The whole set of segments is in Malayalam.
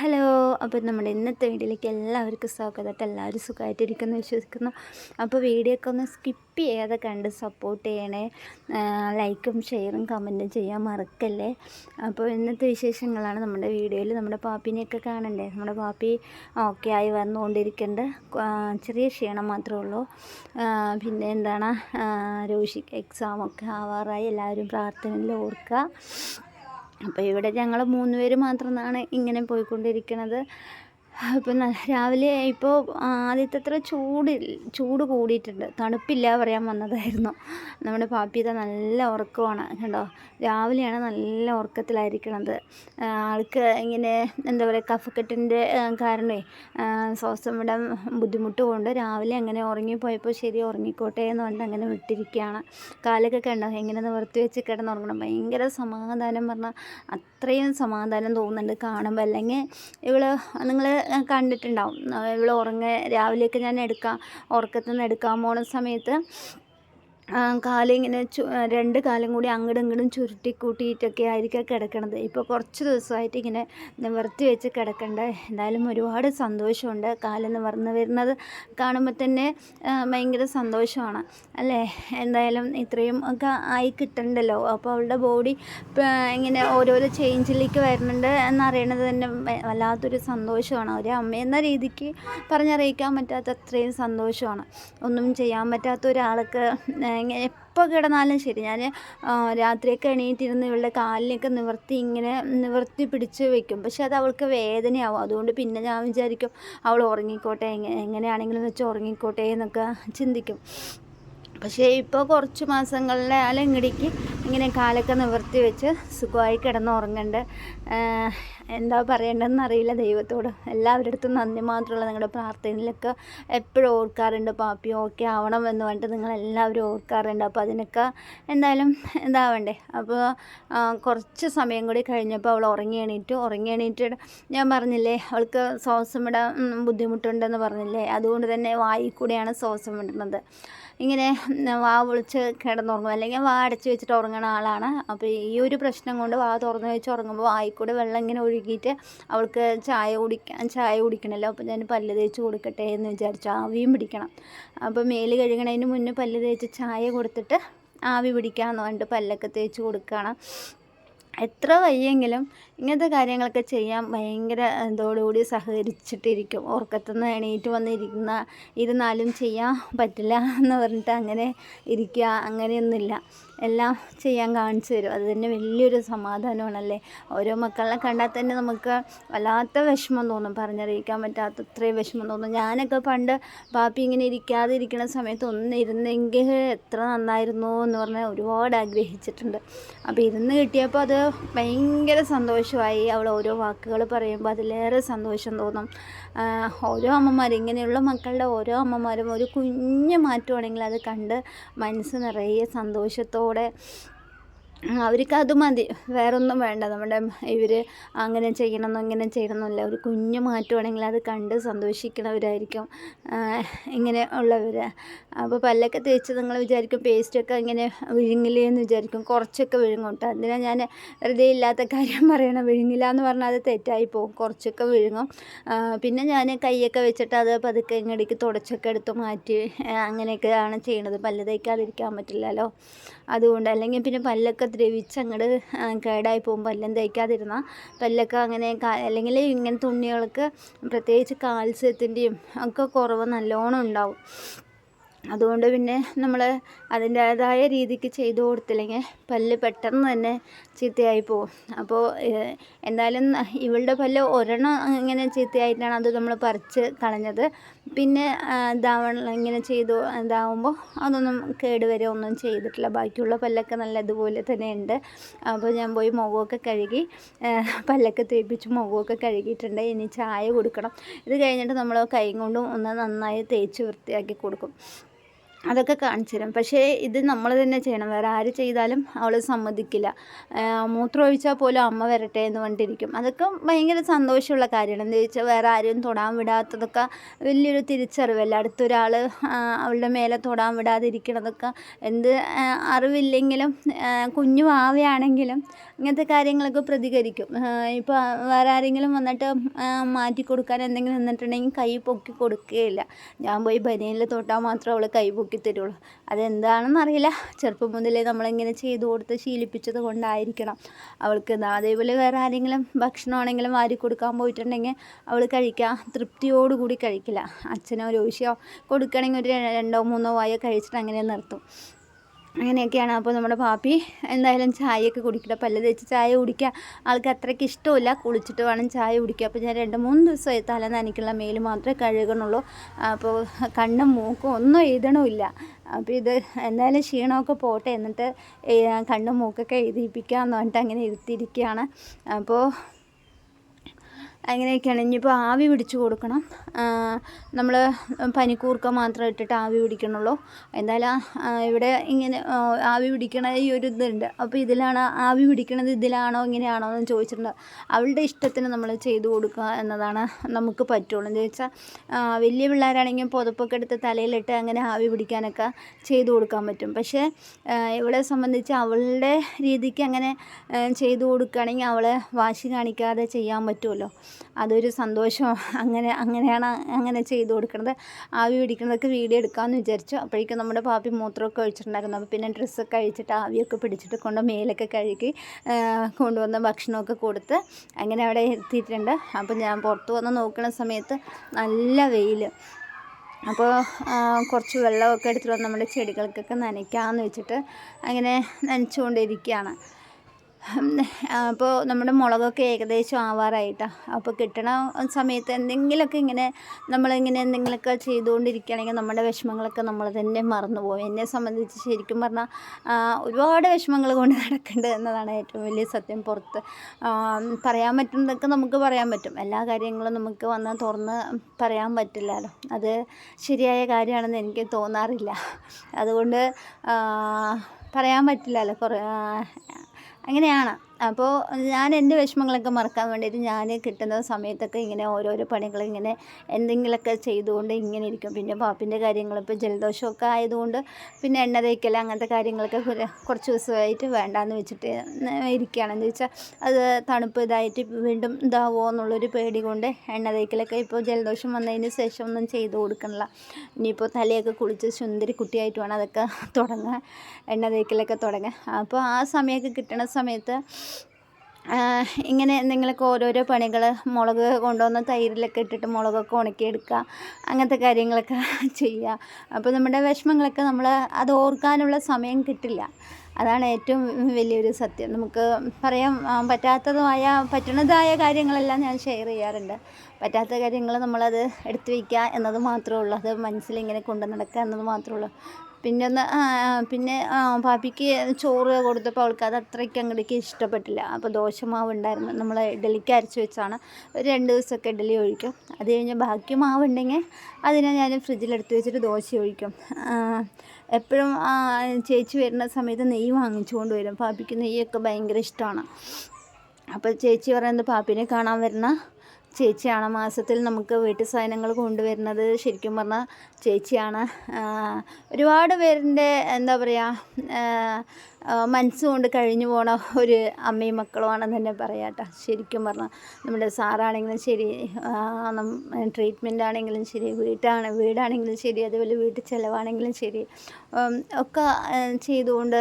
ഹലോ അപ്പോൾ നമ്മുടെ ഇന്നത്തെ വീഡിയോയിലേക്ക് എല്ലാവർക്കും സ്വാഗതം. എല്ലാവരും സുഖമായിട്ടിരിക്കുന്നു വിശ്വസിക്കുന്നു. അപ്പോൾ വീഡിയോ ഒക്കെ ഒന്ന് സ്കിപ്പ് ചെയ്യാതെ കണ്ട് സപ്പോർട്ട് ചെയ്യണേ. ലൈക്കും ഷെയറും കമന്റും ചെയ്യാൻ മറക്കല്ലേ? അപ്പോൾ ഇന്നത്തെ വിശേഷങ്ങളാണ് നമ്മുടെ വീഡിയോയിൽ. നമ്മുടെ പാപ്പിനെയൊക്കെ കാണണ്ടേ? നമ്മുടെ പാപ്പി ഓക്കെ ആയി വന്നുകൊണ്ടിരിക്കേണ്ട. ചെറിയ ക്ഷീണം മാത്രമേ ഉള്ളൂ. പിന്നെ എന്താണ്? രോഷിക്ക് എക്സാമൊക്കെ ആവാറായി. എല്ലാവരും പ്രാർത്ഥനയിൽ ഓർക്കുക. അപ്പോൾ ഇവിടെ ഞങ്ങൾ മൂന്ന് പേര് മാത്രമാണ് ഇങ്ങനെ പോയിക്കൊണ്ടിരിക്കുന്നത് അപ്പം രാവിലെ ഇപ്പോൾ ആദ്യത്തെ അത്ര ചൂട് ചൂട് കൂടിയിട്ടുണ്ട്. തണുപ്പില്ല പറയാൻ വന്നതായിരുന്നു. നമ്മുടെ പാപ്പി നല്ല ഉറക്കമാണ് കണ്ടോ? രാവിലെയാണ് നല്ല ഉറക്കത്തിലായിരിക്കണത്. ആൾക്ക് ഇങ്ങനെ എന്താ പറയുക കഫക്കെട്ടിന്റെ കാരണമേ ശ്വാസം വിടാൻ ബുദ്ധിമുട്ട് കൊണ്ട് രാവിലെ അങ്ങനെ ഉറങ്ങിപ്പോയപ്പോൾ ശരി ഉറങ്ങിക്കോട്ടെ എന്ന് പറഞ്ഞിട്ട് അങ്ങനെ വിട്ടിരിക്കുകയാണ്. കാലൊക്കെ കണ്ടോ? എങ്ങനെ നിവർത്തി വെച്ച് കിടന്നുറങ്ങണം. ഭയങ്കര സമാധാനം പറഞ്ഞാൽ അത്രയും സമാധാനം തോന്നുന്നുണ്ട് കാണുമ്പോൾ. അല്ലെങ്കിൽ ഇവൾ നിങ്ങൾ കണ്ടിട്ടുണ്ടാവും. ഇവൾ ഉറങ്ങ രാവിലെയൊക്കെ ഞാൻ എടുക്കാം ഉറക്കത്തിൽ നിന്ന് എടുക്കാൻ പോണ സമയത്ത് കാലിങ്ങനെ രണ്ട് കാലം കൂടി അങ്ങടും ഇങ്ങടും ചുരുട്ടി കൂട്ടിയിട്ടൊക്കെ ആയിരിക്കും കിടക്കണത്. ഇപ്പോൾ കുറച്ച് ദിവസമായിട്ട് ഇങ്ങനെ നിവർത്തി വെച്ച് കിടക്കണ്ട. എന്തായാലും ഒരുപാട് സന്തോഷമുണ്ട് കാൽ നിവർന്ന് വരുന്നത് കാണുമ്പോൾ തന്നെ ഭയങ്കര സന്തോഷമാണ്. അല്ലേ? എന്തായാലും ഇത്രയും ഒക്കെ ആയി കിട്ടണ്ടല്ലോ. അപ്പോൾ അവളുടെ ബോഡി ഇങ്ങനെ ഓരോരോ ചേഞ്ചിലേക്ക് വരുന്നുണ്ട് എന്നറിയണത് തന്നെ വല്ലാത്തൊരു സന്തോഷമാണ്. ഒരു അമ്മ എന്ന രീതിക്ക് പറഞ്ഞറിയിക്കാൻ പറ്റാത്ത അത്രയും സന്തോഷമാണ്. ഒന്നും ചെയ്യാൻ പറ്റാത്ത ഒരാൾക്ക് എപ്പോൾ കിടന്നാലും ശരി. ഞാൻ രാത്രിയൊക്കെ എണീറ്റിരുന്ന് ഇവളുടെ കാലിനൊക്കെ നിവർത്തി ഇങ്ങനെ നിവർത്തി പിടിച്ച് വെക്കും. പക്ഷെ അത് അവൾക്ക് വേദനയാവും. അതുകൊണ്ട് പിന്നെ ഞാൻ വിചാരിക്കും അവൾ ഉറങ്ങിക്കോട്ടെ എങ്ങനെയാണെങ്കിലും വെച്ച് ഉറങ്ങിക്കോട്ടെ എന്നൊക്കെ ചിന്തിക്കും. പക്ഷേ ഇപ്പോൾ കുറച്ച് മാസങ്ങളിലെ അലങ്ങടിക്ക് ഇങ്ങനെ കാലൊക്കെ നിവർത്തി വെച്ച് സുഖമായി കിടന്നുറങ്ങണ്ട് എന്താ പറയേണ്ടതെന്ന് അറിയില്ല ദൈവത്തോട്. എല്ലാവരുടെ അടുത്തും നന്ദി മാത്രമുള്ള നിങ്ങളുടെ പ്രാർത്ഥനയിലൊക്കെ എപ്പോഴും ഓർക്കാറുണ്ട്. പാപ്പി ഓക്കെ ആവണം എന്ന് പറഞ്ഞിട്ട് നിങ്ങളെല്ലാവരും ഓർക്കാറുണ്ട്. അപ്പോൾ അതിനൊക്കെ എന്തായാലും എന്താവണ്ടേ അപ്പോൾ കുറച്ച് സമയം കൂടി കഴിഞ്ഞപ്പോൾ അവൾ ഉറങ്ങി എണീറ്റു. ഉറങ്ങി എണീറ്റ് ഞാൻ പറഞ്ഞില്ലേ അവൾക്ക് ശ്വാസം ഇടാൻ ബുദ്ധിമുട്ടുണ്ടെന്ന് പറഞ്ഞില്ലേ. അതുകൊണ്ട് തന്നെ വായിൽ കൂടെയാണ് ശ്വാസം വിടുന്നത്. ഇങ്ങനെ വാ വിളിച്ച് കിടന്നുറങ്ങും. അല്ലെങ്കിൽ വാ അടച്ച് വെച്ചിട്ട് ഉറങ്ങുന്ന ആളാണ്. അപ്പോൾ ഈ ഒരു പ്രശ്നം കൊണ്ട് വാ തുറന്ന് വെച്ച് ഉറങ്ങുമ്പോൾ വായിക്കൂടെ വെള്ളം ഇങ്ങനെ ഒഴുകിയിട്ട് അവൾക്ക് ചായ കുടിക്കാൻ ചായ കുടിക്കണമല്ലോ അപ്പോൾ ഞാൻ പല്ല് തേച്ച് കൊടുക്കട്ടെ എന്ന് വിചാരിച്ചു ആവിയും പിടിക്കണം. അപ്പോൾ മേൽ കഴുകണതിന് മുന്നേ പല്ല് തേച്ച് ചായ കൊടുത്തിട്ട് ആവി പിടിക്കാമെന്ന് പറഞ്ഞിട്ട് പല്ലൊക്കെ തേച്ച് കൊടുക്കണം. എത്ര വയ്യെങ്കിലും ഇങ്ങനത്തെ കാര്യങ്ങളൊക്കെ ചെയ്യാൻ ഭയങ്കര ഇതോടുകൂടി സഹകരിച്ചിട്ടിരിക്കും. ഉറക്കത്തുനിന്ന് എണീറ്റ് വന്നിരിക്കുന്ന ഇരുന്നാലും ചെയ്യാൻ പറ്റില്ല എന്ന് പറഞ്ഞിട്ട് അങ്ങനെ ഇരിക്കുക അങ്ങനെയൊന്നുമില്ല. എല്ലാം ചെയ്യാൻ കാണിച്ചു തരും. അത് തന്നെ വലിയൊരു സമാധാനമാണല്ലേ? ഓരോ മക്കളെ കണ്ടാൽ തന്നെ നമുക്ക് വല്ലാത്ത വിഷമം തോന്നും. പറഞ്ഞറിയിക്കാൻ പറ്റാത്ത അത്രയും വിഷമം തോന്നും. ഞാനൊക്കെ പണ്ട് പാപ്പി ഇങ്ങനെ ഇരിക്കാതെ ഇരിക്കുന്ന സമയത്ത് ഒന്ന് ഇരുന്നെങ്കിൽ എത്ര നന്നായിരുന്നു എന്ന് പറഞ്ഞാൽ ഒരുപാട് ആഗ്രഹിച്ചിട്ടുണ്ട്. അപ്പോൾ ഇരുന്ന് കിട്ടിയപ്പോൾ അത് ഭയങ്കര സന്തോഷമായി. അവൾ ഓരോ വാക്കുകൾ പറയുമ്പോൾ അതിലേറെ സന്തോഷം തോന്നും. ഓരോ അമ്മമാരും ഇങ്ങനെയുള്ള മക്കളുടെ ഓരോ അമ്മമാരും ഒരു കുഞ്ഞു മാറ്റമാണെങ്കിൽ അത് കണ്ട് മനസ്സ് നിറയെ സന്തോഷത്തോടെ これ。അവർക്ക് അത് മതി. വേറൊന്നും വേണ്ട. നമ്മുടെ ഇവർ അങ്ങനെ ചെയ്യണമെന്നോ ഇങ്ങനെ ചെയ്യണമെന്നില്ല ഒരു കുഞ്ഞു മാറ്റമാണെങ്കിൽ അത് കണ്ട് സന്തോഷിക്കണവരായിരിക്കും. ഇങ്ങനെ ഉള്ളവർ അപ്പോൾ പല്ലൊക്കെ തേച്ച് നിങ്ങൾ വിചാരിക്കും പേസ്റ്റൊക്കെ ഇങ്ങനെ വിഴുങ്ങില്ലേ എന്ന് വിചാരിക്കും. കുറച്ചൊക്കെ വിഴുങ്ങും കേട്ടോ അതിനാൽ ഞാൻ വെറുതെ ഇല്ലാത്ത കാര്യം പറയണം? വിഴുങ്ങില്ല എന്ന് പറഞ്ഞാൽ അത് തെറ്റായി പോകും. കുറച്ചൊക്കെ വിഴുങ്ങും. പിന്നെ ഞാൻ കൈയൊക്കെ വെച്ചിട്ട് അത് പതുക്കെ ഇങ്ങടേക്ക് തുടച്ചൊക്കെ എടുത്ത് മാറ്റി അങ്ങനെയൊക്കെയാണ് ചെയ്യണത്. പല്ല് തേക്കാതിരിക്കാൻ പറ്റില്ലല്ലോ. അതുകൊണ്ട് അല്ലെങ്കിൽ പിന്നെ പല്ലൊക്കെ ദ്രവിച്ച് അങ്ങോട്ട് കേടായി പോകും എല്ലാം തേക്കാതിരുന്നാൽ പല്ലൊക്കെ അങ്ങനെ അല്ലെങ്കിൽ ഇങ്ങനെ തുണികൾക്ക് പ്രത്യേകിച്ച് കാൽസ്യത്തിന്റെയും ഒക്കെ കുറവ് നല്ലോണം ഉണ്ടാവും. അതുകൊണ്ട് പിന്നെ നമ്മൾ അതിന്റേതായ രീതിക്ക് ചെയ്തു കൊടുത്തില്ലെങ്കിൽ പല്ല് പെട്ടെന്ന് തന്നെ ചീത്തയായി പോകും. അപ്പോൾ എന്തായാലും ഇവളുടെ പല്ല് ഒരെണ്ണം ഇങ്ങനെ ചീത്തയായിട്ടാണ് അത് നമ്മൾ പറിച്ച് കളഞ്ഞത്. പിന്നെ ഇതാവണം ഇങ്ങനെ ചെയ്തു ഇതാവുമ്പോൾ അതൊന്നും കേടുവരെ ഒന്നും ചെയ്തിട്ടില്ല. ബാക്കിയുള്ള പല്ലൊക്കെ നല്ല ഇതുപോലെ തന്നെ ഉണ്ട് അപ്പോൾ ഞാൻ പോയി മുഖമൊക്കെ കഴുകി പല്ലൊക്കെ തേപ്പിച്ച് മുഖമൊക്കെ കഴുകിയിട്ടുണ്ട്. ഇനി ചായ കൊടുക്കണം. ഇത് കഴിഞ്ഞിട്ട് നമ്മൾ കൈ കൊണ്ടും ഒന്ന് നന്നായി തേച്ച് വൃത്തിയാക്കി കൊടുക്കും. അതൊക്കെ കാണിച്ചു തരും. പക്ഷേ ഇത് നമ്മൾ തന്നെ ചെയ്യണം. വേറെ ആര് ചെയ്താലും അവൾ സമ്മതിക്കില്ല. മൂത്രം ഒഴിച്ചാൽ പോലും അമ്മ വരട്ടെ എന്ന് പറഞ്ഞിട്ടിരിക്കും. അതൊക്കെ ഭയങ്കര സന്തോഷമുള്ള കാര്യമാണ്. എന്താ വെച്ചാൽ വേറെ ആരും തൊടാൻ വിടാത്തതൊക്കെ വലിയൊരു തിരിച്ചറിവല്ല? അടുത്തൊരാൾ അവളുടെ മേലെ തൊടാൻ വിടാതിരിക്കണതൊക്കെ എന്ത് അറിവില്ലെങ്കിലും കുഞ്ഞു ആവയാണെങ്കിലും ഇങ്ങനത്തെ കാര്യങ്ങളൊക്കെ പ്രതികരിക്കും. ഇപ്പോൾ വേറെ ആരെങ്കിലും വന്നിട്ട് മാറ്റി കൊടുക്കാൻ എന്തെങ്കിലും നിന്നിട്ടുണ്ടെങ്കിൽ കൈ പൊക്കി കൊടുക്കുകയില്ല ഞാൻ പോയി ബനിയനിൽ തൊട്ടാൽ മാത്രം അവൾ കൈ തരുള്ളൂ അതെന്താണെന്നറിയില്ല ചെറുപ്പം മുതലേ നമ്മളിങ്ങനെ ചെയ്തു കൊടുത്ത് ശീലിപ്പിച്ചത് കൊണ്ടായിരിക്കണം. അവൾക്ക് അതേപോലെ വേറെ ആരെങ്കിലും ഭക്ഷണമാണെങ്കിലും വാരി കൊടുക്കാൻ പോയിട്ടുണ്ടെങ്കിൽ അവൾ കഴിക്കുക തൃപ്തിയോടുകൂടി കഴിക്കില്ല. അച്ഛനോ രോഷിയോ കൊടുക്കണമെങ്കിൽ ഒരു രണ്ടോ മൂന്നോ വായ കഴിച്ചിട്ട് അങ്ങനെ നിർത്തും. അങ്ങനെയൊക്കെയാണ്. അപ്പോൾ നമ്മുടെ പാപ്പി എന്തായാലും ചായയൊക്കെ കുടിക്കണം പല്ല് തേച്ച് ചായ കുടിക്കുക. ആൾക്ക് അത്രയ്ക്ക് ഇഷ്ടമില്ല. കുളിച്ചിട്ട് വേണം ചായ കുടിക്കുക. അപ്പോൾ ഞാൻ രണ്ട് മൂന്ന് ദിവസമായി തല നനയ്ക്കുള്ള മേൽ മാത്രമേ കഴുകണുള്ളൂ. അപ്പോൾ കണ്ണും മൂക്കും ഒന്നും എഴുതണമില്ല. അപ്പോൾ ഇത് എന്തായാലും ക്ഷീണമൊക്കെ പോട്ടെ. എന്നിട്ട് കണ്ണും മൂക്കൊക്കെ എഴുതിപ്പിക്കാമെന്ന് പറഞ്ഞിട്ട് അങ്ങനെ ഇരുത്തിയിരിക്കുകയാണ്. അപ്പോൾ അങ്ങനെയൊക്കെയാണ്. ഇനിയിപ്പോൾ ആവി പിടിച്ച് കൊടുക്കണം. നമ്മൾ പനിക്കൂർക്ക മാത്രം ഇട്ടിട്ട് ആവി പിടിക്കണുള്ളൂ. എന്തായാലും ഇവിടെ ഇങ്ങനെ ആവി പിടിക്കണ ഈ ഒരു ഇതുണ്ട്. അപ്പോൾ ഇതിലാണ് ആവി പിടിക്കണത് ഇതിലാണോ ഇങ്ങനെയാണോ എന്ന് ചോദിച്ചിട്ടുണ്ട്. അവളുടെ ഇഷ്ടത്തിന് നമ്മൾ ചെയ്തു കൊടുക്കുക എന്നതാണ് നമുക്ക് പറ്റുള്ളൂ. എന്ന് ചോദിച്ചാൽ വലിയ പിള്ളേരാണെങ്കിൽ പുതപ്പൊക്കെ എടുത്ത് തലയിലിട്ട് അങ്ങനെ ആവി പിടിക്കാനൊക്കെ ചെയ്തു കൊടുക്കാൻ പറ്റും. പക്ഷേ ഇവളെ സംബന്ധിച്ച് അവളുടെ രീതിക്ക് അങ്ങനെ ചെയ്തു കൊടുക്കുകയാണെങ്കിൽ അവളെ വാശി കാണിക്കാതെ ചെയ്യാൻ പറ്റുമല്ലോ. അതൊരു സന്തോഷം. അങ്ങനെ അങ്ങനെയാണ് അങ്ങനെ ചെയ്തു കൊടുക്കുന്നത് ആവി പിടിക്കുന്നതൊക്കെ വീഡിയോ എടുക്കാമെന്ന് വിചാരിച്ചു. അപ്പോഴേക്കും നമ്മുടെ പാപ്പി മൂത്രമൊക്കെ ഒഴിച്ചിട്ടുണ്ടായിരുന്നു. അപ്പോൾ പിന്നെ ഡ്രസ്സൊക്കെ കഴിച്ചിട്ട് ആവിയൊക്കെ പിടിച്ചിട്ട് കൊണ്ട് മേലൊക്കെ കഴുകി കൊണ്ടുവന്ന ഭക്ഷണമൊക്കെ കൊടുത്ത് അങ്ങനെ അവിടെ എത്തിയിട്ടുണ്ട്. അപ്പോൾ ഞാൻ പുറത്ത് വന്ന് നോക്കുന്ന സമയത്ത് നല്ല വെയിൽ അപ്പോൾ കുറച്ച് വെള്ളമൊക്കെ എടുത്തിട്ട് നമ്മുടെ ചെടികൾക്കൊക്കെ നനയ്ക്കാമെന്ന് വെച്ചിട്ട് അങ്ങനെ നനച്ചുകൊണ്ടിരിക്കുകയാണ്. അപ്പോൾ നമ്മുടെ മുളകൊക്കെ ഏകദേശം ആവാറായിട്ടാണ് അപ്പോൾ കിട്ടണ സമയത്ത് എന്തെങ്കിലുമൊക്കെ ഇങ്ങനെ നമ്മളിങ്ങനെ എന്തെങ്കിലുമൊക്കെ ചെയ്തുകൊണ്ടിരിക്കുകയാണെങ്കിൽ നമ്മുടെ വിഷമങ്ങളൊക്കെ നമ്മൾ തന്നെ മറന്നു പോകും. എന്നെ സംബന്ധിച്ച് ശരിക്കും പറഞ്ഞാൽ ഒരുപാട് വിഷമങ്ങൾ കൊണ്ട് നടക്കേണ്ടത് എന്നതാണ് ഏറ്റവും വലിയ സത്യം. പുറത്ത് പറയാൻ പറ്റുന്നതൊക്കെ നമുക്ക് പറയാൻ പറ്റും. എല്ലാ കാര്യങ്ങളും നമുക്ക് വന്ന് തുറന്ന് പറയാൻ പറ്റില്ലല്ലോ. അത് ശരിയായ കാര്യമാണെന്ന് എനിക്ക് തോന്നാറില്ല. അതുകൊണ്ട് പറയാൻ പറ്റില്ലല്ലോ. കുറേ അങ്ങനെയാണ്. അപ്പോൾ ഞാൻ എന്റെ വിഷമങ്ങളൊക്കെ മറക്കാൻ വേണ്ടിയിട്ട് ഞാൻ കിട്ടുന്ന സമയത്തൊക്കെ ഇങ്ങനെ ഓരോരോ പണികൾ ഇങ്ങനെ എന്തെങ്കിലുമൊക്കെ ചെയ്തുകൊണ്ട് ഇങ്ങനെ ഇരിക്കും. പിന്നെ പാപ്പിന്റെ കാര്യങ്ങൾ ഇപ്പോൾ ജലദോഷമൊക്കെ ആയതുകൊണ്ട് പിന്നെ എണ്ണ തേക്കൽ അങ്ങനത്തെ കാര്യങ്ങളൊക്കെ കുറച്ച് ദിവസമായിട്ട് വേണ്ടാന്ന് വെച്ചിട്ട് ഇരിക്കുകയാണെന്ന് വെച്ചാൽ അത് തണുപ്പ് ഇതായിട്ട് വീണ്ടും ഇതാവുമോ എന്നുള്ളൊരു പേടി കൊണ്ട് എണ്ണ തേക്കലൊക്കെ ഇപ്പോൾ ജലദോഷം വന്നതിന് ശേഷം ഒന്നും ചെയ്ത് കൊടുക്കണില്ല. ഇനിയിപ്പോൾ തലയൊക്കെ കുളിച്ച് സുന്ദരി കുട്ടിയായിട്ട് വേണം അതൊക്കെ തുടങ്ങുക എണ്ണ തേക്കലൊക്കെ തുടങ്ങുക അപ്പോൾ ആ സമയമൊക്കെ കിട്ടണ സമയത്ത് ഇങ്ങനെ എന്തെങ്കിലുമൊക്കെ ഓരോരോ പണികൾ മുളക് കൊണ്ടുവന്ന് തൈരിലൊക്കെ ഇട്ടിട്ട് മുളകൊക്കെ ഉണക്കിയെടുക്കുക അങ്ങനത്തെ കാര്യങ്ങളൊക്കെ ചെയ്യുക. അപ്പോൾ നമ്മുടെ വിഷമങ്ങളൊക്കെ നമ്മൾ അത് ഓർക്കാനുള്ള സമയം കിട്ടില്ല. അതാണ് ഏറ്റവും വലിയൊരു സത്യം. നമുക്ക് പറയാൻ പറ്റാത്തതുമായ പറ്റണതായ കാര്യങ്ങളെല്ലാം ഞാൻ ഷെയർ ചെയ്യാറുണ്ട്. പറ്റാത്ത കാര്യങ്ങൾ നമ്മളത് എടുത്തു വയ്ക്കുക എന്നത് മാത്രമേ ഉള്ളൂ. അത് മനസ്സിലിങ്ങനെ കൊണ്ടു നടക്കുക എന്നത് മാത്രമേ ഉള്ളൂ. പിന്നെ ഒന്ന് പിന്നെ പാപ്പിക്ക് ചോറ് കൊടുത്തപ്പോൾ അവൾക്ക് അത് അത്രയ്ക്ക് അങ്ങോട്ടേക്ക് ഇഷ്ടപ്പെട്ടില്ല. അപ്പോൾ ദോശമാവ് ഉണ്ടായിരുന്നു. നമ്മൾ ഇഡലിക്ക് അരച്ച് വെച്ചാണ് ഒരു രണ്ട് ദിവസമൊക്കെ ഇഡലി ഒഴിക്കും. അത് കഴിഞ്ഞ് ബാക്കി മാവ് ഉണ്ടെങ്കിൽ അതിനെ ഞാൻ ഫ്രിഡ്ജിലെടുത്ത് വെച്ചിട്ട് ദോശ ഒഴിക്കും. എപ്പോഴും ചേച്ചി വരുന്ന സമയത്ത് നെയ്യ് വാങ്ങിച്ചുകൊണ്ട് വരും. പാപ്പിക്ക് നെയ്യൊക്കെ ഭയങ്കര ഇഷ്ടമാണ്. അപ്പോൾ ചേച്ചി പറയുന്നത് പാപ്പിനെ കാണാൻ വരുന്ന ചേച്ചിയാണ്. മാസത്തിൽ നമുക്ക് വീട്ടു സാധനങ്ങൾ കൊണ്ടുവരുന്നത്. ശരിക്കും പറഞ്ഞാൽ ചേച്ചിയാണ്. ഒരുപാട് പേരിന്റെ എന്താ പറയുക മനസ്സുകൊണ്ട് കഴിഞ്ഞു പോണ ഒരു അമ്മയും മക്കളുമാണെന്ന് തന്നെ പറയാട്ടോ. ശരിക്കും പറഞ്ഞാൽ നമ്മുടെ സാറാണെങ്കിലും ശരി ട്രീറ്റ്മെന്റ് ആണെങ്കിലും ശരി വീട്ടാണ് വീടാണെങ്കിലും ശരി അതുപോലെ വീട്ടിൽ ചിലവാണെങ്കിലും ശരി ഒക്കെ ചെയ്തുകൊണ്ട്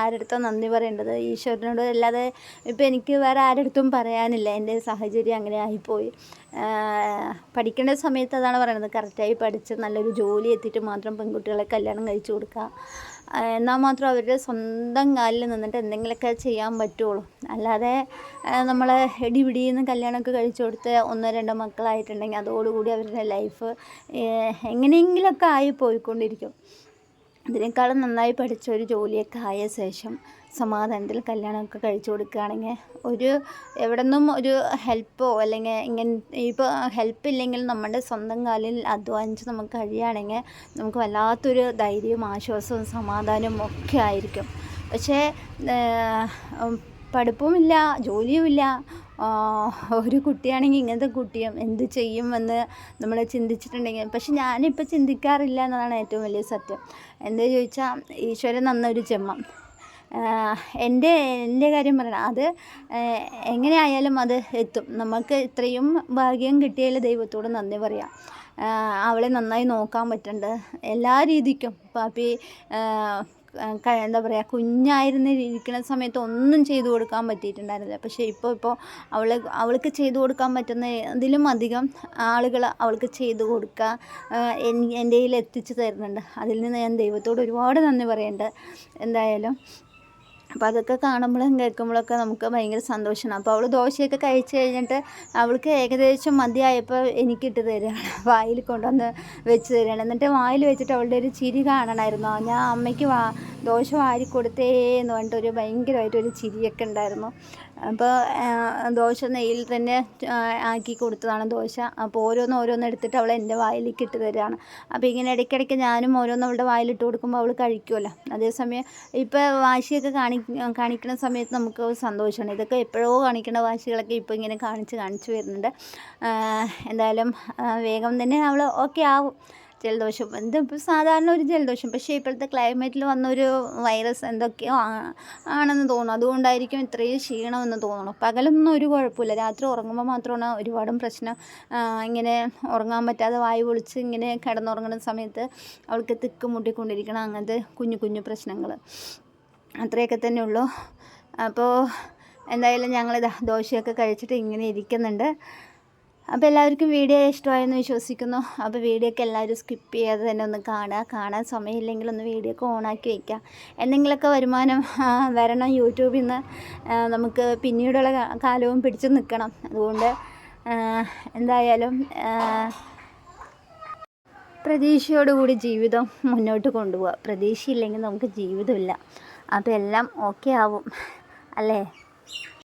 ആരെടുത്തോ നന്ദി പറയേണ്ടത്? ഈശ്വരനോട് അല്ലാതെ ഇപ്പോൾ എനിക്ക് വേറെ ആരെടുത്തും പറയാനില്ല. എന്റെ സാഹചര്യം അങ്ങനെ ആയിപ്പോയി. പഠിക്കേണ്ട സമയത്ത് അതാണ് പറയുന്നത്. കറക്റ്റായി പഠിച്ച് നല്ലൊരു ജോലി എത്തിയിട്ട് മാത്രം പെൺകുട്ടികളെ കല്യാണം കഴിച്ചു കൊടുക്കുക. എന്നാൽ മാത്രം അവരുടെ സ്വന്തം കാലിൽ നിന്നിട്ട് എന്തെങ്കിലുമൊക്കെ ചെയ്യാൻ പറ്റുള്ളൂ. അല്ലാതെ നമ്മൾ എടി നിന്ന് കല്യാണമൊക്കെ കഴിച്ചു കൊടുത്ത് ഒന്നോ രണ്ടോ മക്കളായിട്ടുണ്ടെങ്കിൽ അതോടുകൂടി അവരുടെ ലൈഫ് എങ്ങനെയെങ്കിലുമൊക്കെ ആയി പോയിക്കൊണ്ടിരിക്കും. ഇതിനേക്കാളും നന്നായി പഠിച്ച ഒരു ജോലിയൊക്കെ ആയ ശേഷം സമാധാനത്തിൽ കല്യാണമൊക്കെ കഴിച്ചു കൊടുക്കുകയാണെങ്കിൽ ഒരു എവിടെ നിന്നും ഒരു ഹെൽപ്പോ അല്ലെങ്കിൽ ഇങ്ങനെ ഇപ്പോൾ ഹെൽപ്പ് ഇല്ലെങ്കിൽ നമ്മുടെ സ്വന്തം കാലിൽ അധ്വാനിച്ച് നമുക്ക് കഴിയുകയാണെങ്കിൽ നമുക്ക് വല്ലാത്തൊരു ധൈര്യവും ആശ്വാസവും സമാധാനവും ഒക്കെ ആയിരിക്കും. പക്ഷേ പഠിപ്പുമില്ല ജോലിയുമില്ല ഒരു കുട്ടിയാണെങ്കിൽ ഇങ്ങനത്തെ കുട്ടിയും എന്ത് ചെയ്യുമെന്ന് നമ്മൾ ചിന്തിച്ചിട്ടുണ്ടെങ്കിൽ പക്ഷെ ഞാനിപ്പോൾ ചിന്തിക്കാറില്ല എന്നതാണ് ഏറ്റവും വലിയ സത്യം. എന്താ ചോദിച്ചാൽ ഈശ്വരൻ നന്നൊരു ജന്മം. എന്റെ എന്റെ കാര്യം പറയണം. അത് എങ്ങനെയായാലും അത് എത്തും. നമുക്ക് ഇത്രയും ഭാഗ്യം കിട്ടിയതിൽ ദൈവത്തോട് നന്ദി പറയാം. അവളെ നന്നായി നോക്കാൻ പറ്റുന്നുണ്ട് എല്ലാ രീതിക്കും. പാപ്പി എന്താ പറയുക കുഞ്ഞായിരുന്ന ഇരിക്കുന്ന സമയത്ത് ഒന്നും ചെയ്തു കൊടുക്കാൻ പറ്റിയിട്ടുണ്ടായിരുന്നില്ല. പക്ഷേ ഇപ്പോൾ ഇപ്പോൾ അവൾ അവൾക്ക് ചെയ്തു കൊടുക്കാൻ പറ്റുന്ന ഇതിലും അധികം ആളുകൾ അവൾക്ക് ചെയ്തു കൊടുക്കുക എന്റെ കയ്യിൽ എത്തിച്ചു തരുന്നുണ്ട്. അതിൽ നിന്ന് ഞാൻ ദൈവത്തോട് ഒരുപാട് നന്ദി പറയുന്നുണ്ട്. എന്തായാലും അപ്പോൾ അതൊക്കെ കാണുമ്പോഴും കേൾക്കുമ്പോഴൊക്കെ നമുക്ക് ഭയങ്കര സന്തോഷമാണ്. അപ്പോൾ അവൾ ദോശയൊക്കെ കഴിച്ച് കഴിഞ്ഞിട്ട് അവൾക്ക് ഏകദേശം മതിയായപ്പോൾ എനിക്കിട്ട് തരികയാണ്. വായിൽ കൊണ്ടുവന്ന് വെച്ച് തരികയാണ്. എന്നിട്ട് വായിൽ വെച്ചിട്ട് അവളുടെ ഒരു ചിരി കാണണമായിരുന്നു. ഞാൻ അമ്മയ്ക്ക് വാ ദോശ വാരി കൊടുത്തേ എന്ന് പറഞ്ഞിട്ട് ഒരു ഭയങ്കരമായിട്ടൊരു ചിരിയൊക്കെ ഉണ്ടായിരുന്നു. അപ്പോൾ ദോശ നെയ്യിൽ തന്നെ ആക്കി കൊടുത്തതാണ് ദോശ. അപ്പോൾ ഓരോന്ന് ഓരോന്ന് എടുത്തിട്ട് അവൾ എന്റെ വായിലേക്ക് ഇട്ട് തരികയാണ് അപ്പോൾ ഇങ്ങനെ ഇടയ്ക്കിടയ്ക്ക് ഞാനും ഓരോന്ന് അവളുടെ വായിലിട്ട് കൊടുക്കുമ്പോൾ അവൾ കഴിക്കുമല്ലോ. അതേസമയം ഇപ്പോൾ വാശിയൊക്കെ കാണി കാണിക്കുന്ന സമയത്ത് നമുക്ക് സന്തോഷമാണ്. ഇതൊക്കെ എപ്പോഴോ കാണിക്കുന്ന വാശികളൊക്കെ ഇപ്പോൾ ഇങ്ങനെ കാണിച്ച് കാണിച്ച് വരുന്നുണ്ട്. എന്തായാലും വേഗം തന്നെ അവൾ ഓക്കെ ആവും. ജലദോഷം. എന്തിപ്പോൾ സാധാരണ ഒരു ജലദോഷം. പക്ഷേ ഇപ്പോഴത്തെ ക്ലൈമറ്റിൽ വന്നൊരു വൈറസ് എന്തൊക്കെയോ ആണെന്ന് തോന്നുന്നു. അതുകൊണ്ടായിരിക്കും ഇത്രയും ക്ഷീണമെന്ന് തോന്നുന്നു. പകലൊന്നും ഒരു കുഴപ്പമില്ല. രാത്രി ഉറങ്ങുമ്പോൾ മാത്രമാണ് ഒരുപാടും പ്രശ്നം ഇങ്ങനെ ഉറങ്ങാൻ പറ്റാതെ വായു പൊളിച്ച് ഇങ്ങനെ കിടന്നുറങ്ങുന്ന സമയത്ത് അവൾക്ക് തിക്ക് മുട്ടിക്കൊണ്ടിരിക്കണം. അങ്ങനത്തെ കുഞ്ഞു കുഞ്ഞു പ്രശ്നങ്ങൾ. അത്രയൊക്കെ തന്നെ ഉള്ളൂ. അപ്പോൾ എന്തായാലും ഞങ്ങളിതാ ദോശയൊക്കെ കഴിച്ചിട്ട് ഇങ്ങനെ ഇരിക്കുന്നുണ്ട്. അപ്പോൾ എല്ലാവർക്കും വീഡിയോ ഇഷ്ടമായെന്ന് വിശ്വസിക്കുന്നു. അപ്പോൾ വീഡിയോ ഒക്കെ എല്ലാവരും സ്കിപ്പ് ചെയ്യാതെ തന്നെ ഒന്ന് കാണുക. കാണാൻ സമയമില്ലെങ്കിൽ ഒന്ന് വീഡിയോ ഒക്കെ ഓണാക്കി വയ്ക്കുക എന്തെങ്കിലുമൊക്കെ വരുമാനം വരണം യൂട്യൂബിൽ നിന്ന് നമുക്ക് പിന്നീടുള്ള കാലവും പിടിച്ചു നിൽക്കണം. അതുകൊണ്ട് എന്തായാലും പ്രതീക്ഷയോടുകൂടി ജീവിതം മുന്നോട്ട് കൊണ്ടുപോവുക. പ്രതീക്ഷയില്ലെങ്കിൽ നമുക്ക് ജീവിതമില്ല. അപ്പോൾ എല്ലാം ഓക്കെ ആവും. അല്ലേ?